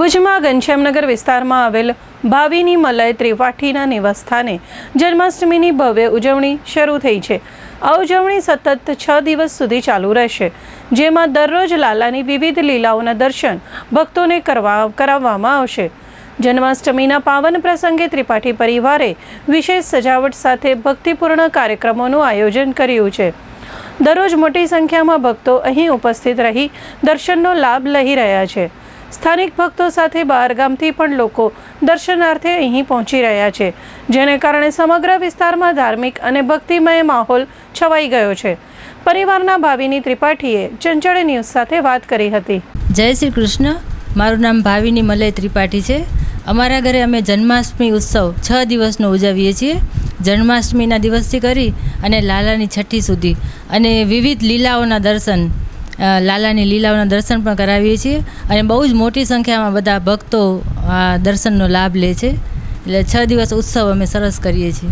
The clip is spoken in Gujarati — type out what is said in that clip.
ભુજમાં ઘનશ્યામનગર વિસ્તારમાં આવેલ ભાવિની મલય ત્રિપાઠીના નિવાસસ્થાને જન્માષ્ટમીની ભવ્ય ઉજવણી શરૂ થઈ છે. આ ઉજવણી સતત છ દિવસ સુધી ચાલુ રહેશે, જેમાં દરરોજ લાલાની વિવિધ લીલાઓના દર્શન ભક્તોને કરવા, કરાવવામાં આવશે. જન્માષ્ટમીના પાવન પ્રસંગે ત્રિપાઠી પરિવારે વિશેષ સજાવટ સાથે ભક્તિપૂર્ણ કાર્યક્રમોનું આયોજન કર્યું છે. દરરોજ મોટી સંખ્યામાં ભક્તો અહીં ઉપસ્થિત રહી દર્શનનો લાભ લઈ રહ્યા છે. સ્થાનિક ભક્તો સાથે બહારગામથી પણ લોકો દર્શનાર્થે અહીં પહોંચી રહ્યા છે, જેને કારણે સમગ્ર વિસ્તારમાં ધાર્મિક અને ભક્તિમય માહોલ છવાઈ ગયો છે. પરિવારના ભાવિની ત્રિપાઠીએ ચંચળ ન્યૂઝ સાથે વાત કરી હતી. જય શ્રી કૃષ્ણ. મારું નામ ભાવિની મલય ત્રિપાઠી છે. અમારા ઘરે અમે જન્માષ્ટમી ઉત્સવ છ દિવસનો ઉજવીએ છીએ. જન્માષ્ટમીના દિવસથી કરી અને લાલાની છઠ્ઠી સુધી અને વિવિધ લીલાઓના દર્શન લાલાની લીલાઓના દર્શન પણ કરાવીએ છીએ. અને બહુ જ મોટી સંખ્યામાં બધા ભક્તો આ દર્શનનો લાભ લે છે. એટલે છ દિવસ ઉત્સવ અમે સરસ કરીએ છીએ.